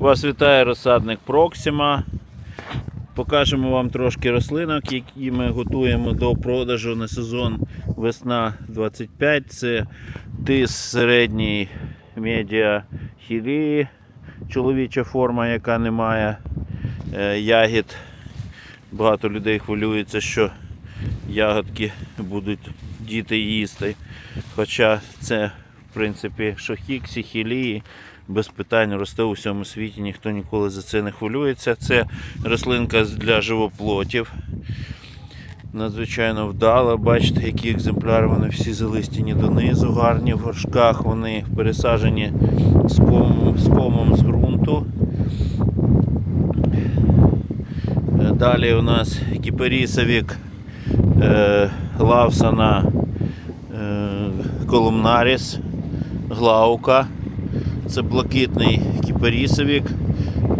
Вас вітає розсадник Проксима. Покажемо вам трошки рослинок, які ми готуємо до продажу на сезон весна 25. Це тис середній медіа хілії, чоловіча форма, яка не має е, ягід. Багато людей хвилюється, що ягодки будуть діти їсти. Хоча це, в принципі, шохіксі, хілії, без питань росте у всьому світі, ніхто ніколи за це не хвилюється. Це рослинка для живоплотів. Надзвичайно вдала. Бачите, які екземпляри вони всі залистяні донизу, гарні в горшках, вони пересаджені з комом з, комом з ґрунту. Далі у нас кіперісовік е, Лавсана е, колумнаріс, глаука. Це блакитний кіперісовік,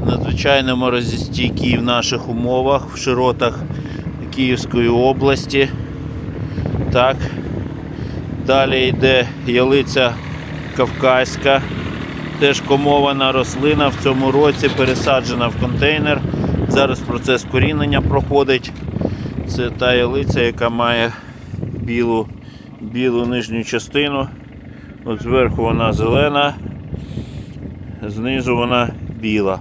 надзвичайно морозостійкий в наших умовах, в широтах Київської області. Так. Далі йде ялиця кавказька, теж комована рослина в цьому році пересаджена в контейнер. Зараз процес корінення проходить. Це та ялиця, яка має білу, білу нижню частину. От зверху вона зелена, знизу вона біла.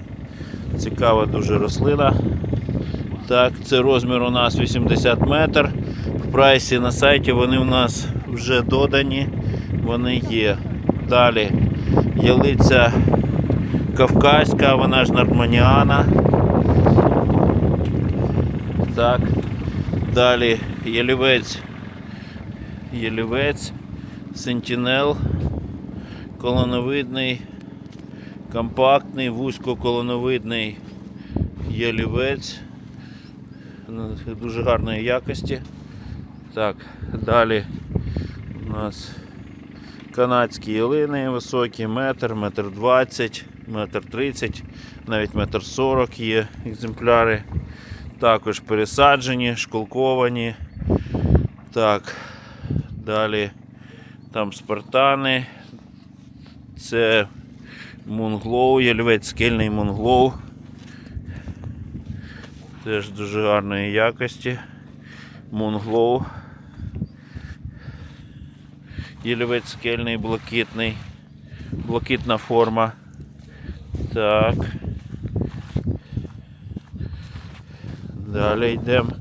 Цікава дуже рослина. Так, це розмір у нас 80 метр. В прайсі на сайті вони у нас вже додані, вони є. Далі ялиця кавказька, вона ж нардманіана. Так. Далі ялівець, ялівець, сентінел, колоновидний, компактний, вузькоколоновидний ялівець дуже гарної якості. Так, далі у нас канадські ялини високі, метр, метр двадцять, метр тридцять, навіть метр сорок є екземпляри. Також пересаджені, школковані. Так, далі там спартани. Це Мунглоу, ялівець скельний Мунглоу. Теж дуже гарної якості. Мунглоу. Ялівець скельний, блакитний. Блакитна форма. Так. Далі йдемо.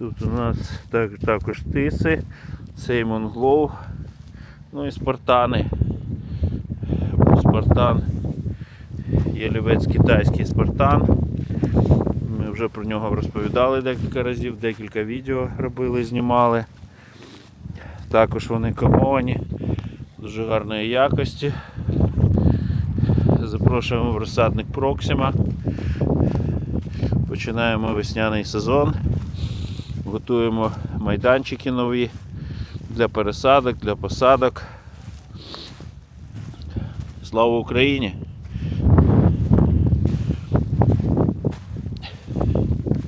Тут у нас так, також тиси, цей монглоу, ну і спартани. Спартан, ялівець китайський спартан. Ми вже про нього розповідали декілька разів, декілька відео робили, знімали. Також вони комовані, дуже гарної якості. Запрошуємо в розсадник Проксима. Починаємо весняний сезон. Готуємо майданчики нові для пересадок, для посадок. Слава Україні!